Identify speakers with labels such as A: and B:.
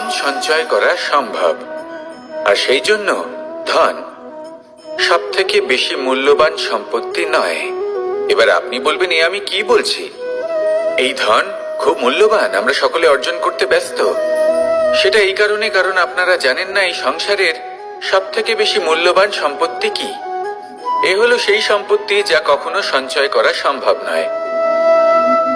A: ধন সঞ্চয় করা সম্ভব। আর সেই জন্য ধন সব থেকে বেশি মূল্যবান সম্পত্তি নয়। এবার আপনি বলবেন, এ আমি কি বলছি? এই ধন খুব মূল্যবান, আমরা সকলে অর্জন করতে ব্যস্ত। সেটা এই কারণে, কারণ আপনারা জানেন না, এই সংসারের সব থেকে বেশি মূল্যবান সম্পত্তি কি? এ হলো সেই সম্পত্তি যা কখনো সঞ্চয় করা সম্ভব নয়।